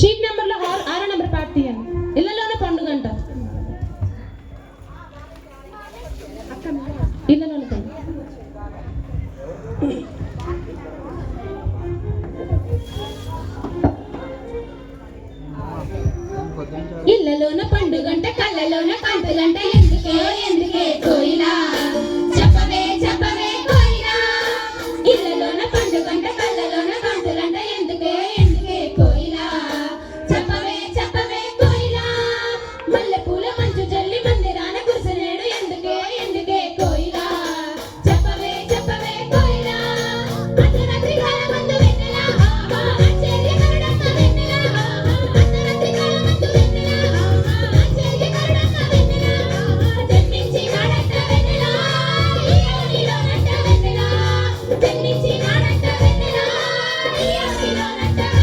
Sheet నెంబర్లో ఆరో number పాట తీయండి. ఇళ్ళలోనే పండుగ అంట. ఇళ్ళలోనే ఇళ్ళలోన పండుగంట కళ్ళలోన పంతులంట ఎందుకే ఎందుకే కోయిలా? Thank you.